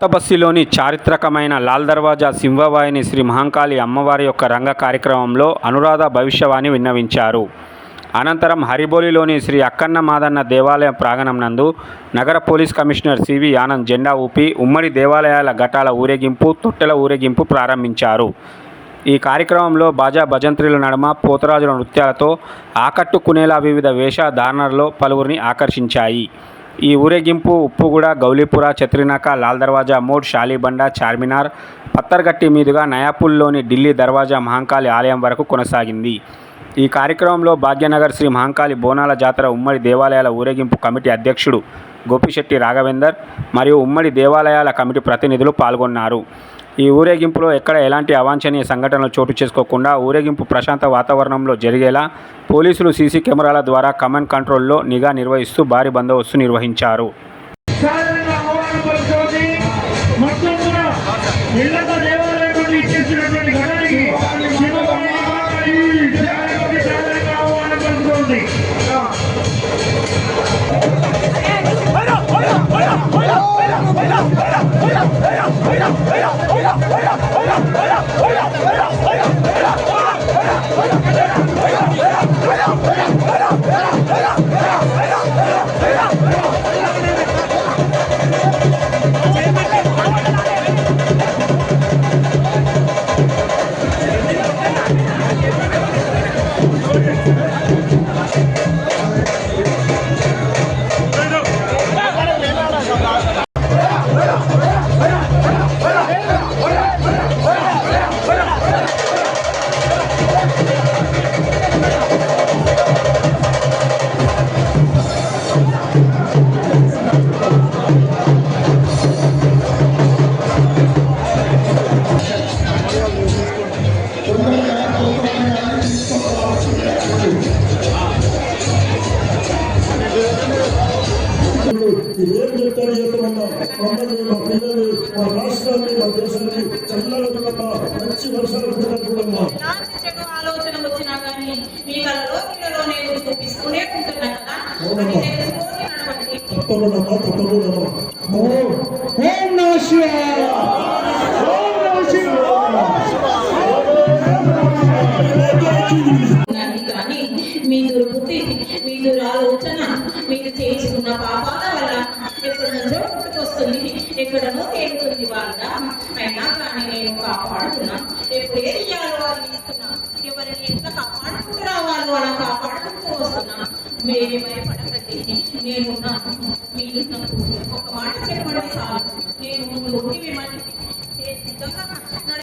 కొత్తబస్సిలోని చారిత్రకమైన లాల్ దర్వాజా సింహవాహిని శ్రీ మహంకాళి అమ్మవారి యొక్క రంగ కార్యక్రమంలో అనురాధ భవిష్యవాణి విన్నవించారు. అనంతరం హరిబోలిలోని శ్రీ అక్కన్న మాదన్న దేవాలయం ప్రాంగణం నందు నగర పోలీస్ కమిషనర్ సివి ఆనంద్ జెండా ఊపి ఉమ్మడి దేవాలయాల ఘటాల ఊరేగింపు తొట్టెల ఊరేగింపు ప్రారంభించారు. ఈ కార్యక్రమంలో బాజా భజంత్రిల నడుమ పోతరాజుల నృత్యాలతో ఆకట్టుకునేలా వివిధ వేషధారణలో పలువురిని ఆకర్షించాయి. ఈ ఊరేగింపు ఉప్పుగూడ గౌలీపుర చత్రినాక లాల్ దర్వాజా మోడ్ షాలీబండ చార్మినార్ పత్తర్గట్టి మీదుగా నయాపూల్లోని ఢిల్లీ దర్వాజా మహంకాళి ఆలయం వరకు కొనసాగింది. ఈ కార్యక్రమంలో భాగ్యనగర్ శ్రీ మహంకాళి బోనాల జాతర ఉమ్మడి దేవాలయాల ఊరేగింపు కమిటీ అధ్యక్షుడు గోపిశెట్టి రాఘవేందర్ మరియు ఉమ్మడి దేవాలయాల కమిటీ ప్రతినిధులు పాల్గొన్నారు. ఈ ఊరేగింపులో ఎక్కడ ఎలాంటి అవాంఛనీయ సంఘటనలు చోటు చేసుకోకుండా ఊరేగింపు ప్రశాంత వాతావరణంలో జరిగేలా పోలీసులు సీసీ కెమెరాల ద్వారా కమాండ్ కంట్రోల్లో నిఘా నిర్వహిస్తూ భారీ బందోబస్తు నిర్వహించారు. మమ్మల్ని మా పిల్లల్ని మా రాష్ట్రాన్ని మా దేశాన్ని చల్లగా మంచి వర్షాలు ఆలోచన వచ్చినా కానీ మీ చూపిస్తూనే ఉంటున్నా కదా తప్పకుండా తప్పకుండా ఓం ఓం నమ శివాయ. ఓం నమ ఉన్నది కానీ మీ మీకు ఆలోచన మీరు చేసుకున్న పాపాల వల్ల ఎక్కడి నుంచో పుట్టుకొస్తుంది ఎక్కడనో తేలుతుంది వాళ్ళ అయినా కానీ నేను కాపాడుతున్నా. ఎప్పుడు ఏది ఇయ్యాలో వాళ్ళు ఇస్తున్నా. ఎవరిని ఎంత కాపాడుకుంటూ రావాలో అలా కాపాడుకుంటూ వస్తున్నా. మీరే భయపడకండి. నేనున్నాను. మీరు ఒక మాట చెప్పండి చాలు. నేను ముందు మిమ్మల్ని